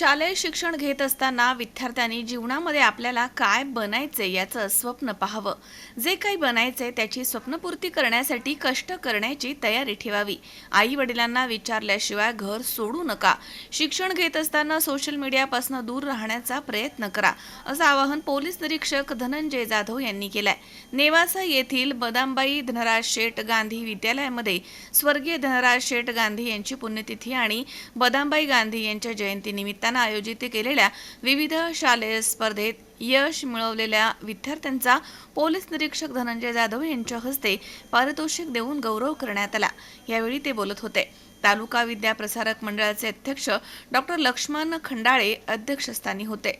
शालेय शिक्षण घेत असताना विद्यार्थ्यांनी जीवनामध्ये आपल्याला काय बनायचे याचं स्वप्न पाहावं. जे काही बनायचे त्याची स्वप्नपूर्ती करण्यासाठी कष्ट करण्याची तयारी ठेवावी. आई वडिलांना विचारल्याशिवाय घर सोडू नका. शिक्षण घेत असताना सोशल मीडियापासून दूर राहण्याचा प्रयत्न करा असं आवाहन पोलीस निरीक्षक धनंजय जाधव यांनी केलंय. नेवासा येथील बदामबाई धनराज शेठ गांधी विद्यालयामध्ये स्वर्गीय धनराज शेठ गांधी यांची पुण्यतिथी आणि बदामबाई गांधी यांच्या जयंतीनिमित्त जयंतीनिमित्तानं आयोजित केलेल्या विविध शालेय स्पर्धेत यश मिळवलेल्या विद्यार्थ्यांचा पोलीस निरीक्षक धनंजय जाधव यांच्या हस्ते पारितोषिक देऊन गौरव करण्यात आला. यावेळी ते बोलत होते. तालुका विद्या प्रसारक मंडळाचे अध्यक्ष डॉक्टर लक्ष्मण खंडाळे अध्यक्षस्थानी होते.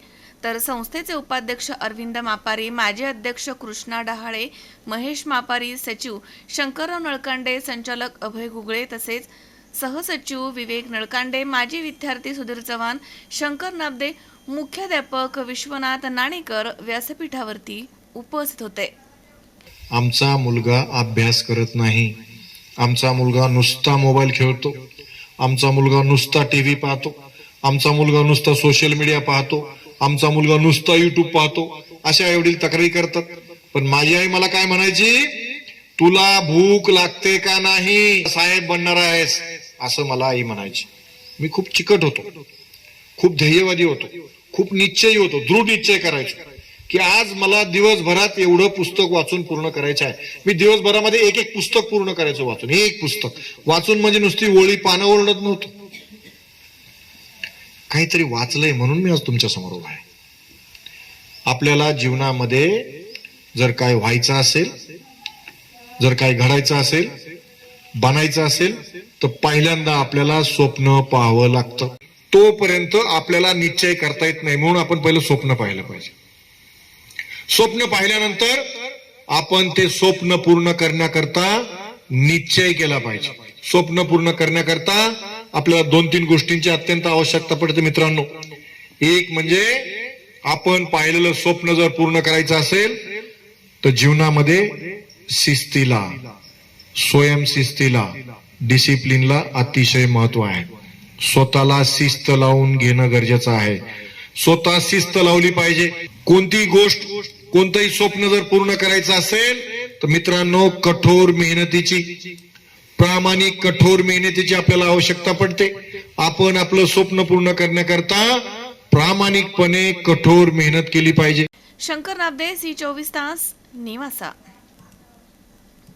तर संस्थेचे उपाध्यक्ष अरविंद मापारी माजी अध्यक्ष कृष्णा डहाळे महेश मापारी सचिव शंकरराव नळकांडे संचालक अभय गुगळे तसेच सहसचिव विवेक नळकांडे माजी विद्यार्थी सुधीर चव्हाण शंकर नाबदे मुख्याध्यापक विश्वनाथ नाणेकर व्यासपीठावरती उपस्थित होते. आमचा मुलगा अभ्यास करत नाही. आमचा मुलगा नुसता मोबाईल खेळतो. आमचा मुलगा नुसता टीव्ही पाहतो. आमचा मुलगा नुसता सोशल मीडिया पाहतो. आमचा मुलगा नुसता युट्यूब पाहतो. अशा एवढी तक्रारी करतात. पण माझी आई मला काय म्हणायची? तुला भूक लागते का नाही? साहेब बनणार आहेस. असं मला आई म्हणायची. मी खूप चिकट होतो. खूप ध्येयवादी होतो. खूप निश्चयी होतो. दृढ निश्चय करायचो. की आज मला दिवसभरात एवढं पुस्तक वाचून पूर्ण करायचं आहे. मी दिवसभरामध्ये एक एक पुस्तक पूर्ण करायचं वाचून. एक पुस्तक. वाचून म्हणजे नुसती ओळी पानं ओरडत नव्हतं. काहीतरी वाचलंय म्हणून मी आज तुमच्यासमोर उभा आहे. आपल्याला जीवनामध्ये जर काय व्हायचं असेल जर काय घडायचं असेल बनायचं असेल तर पहिल्यांदा आपल्याला स्वप्न पाहावं लागतं. तोपर्यंत आपल्याला निश्चय करता येत नाही म्हणून आपण पहिलं स्वप्न पाहिलं पाहिजे. स्वप्न पाहिल्यानंतर आपण ते स्वप्न पूर्ण करण्याकरता निश्चय केला पाहिजे. स्वप्न पूर्ण करण्याकरता आपल्याला दोन तीन गोष्टींची अत्यंत आवश्यकता पडते मित्रांनो. एक म्हणजे आपण पाहिलेलं स्वप्न जर पूर्ण करायचं असेल तर जीवनामध्ये शिस्तीला स्वयंशिस्तीला डिसिप्लिनला अतिशय महत्त्व आहे. स्वतःला शिस्त लावून घेणं गरजेचं आहे. स्वतः शिस्त लावली पाहिजे. कोणतीही गोष्ट कोणतंही स्वप्न जर पूर्ण करायचं असेल तर मित्रांनो कठोर मेहनतीची प्रामाणिक कठोर मेहनतीची आपल्याला आवश्यकता पडते. आपण आपलं स्वप्न पूर्ण करण्याकरता प्रामाणिकपणे कठोर मेहनत केली पाहिजे. शंकर नाबदे सी चोवीस तास निवासा.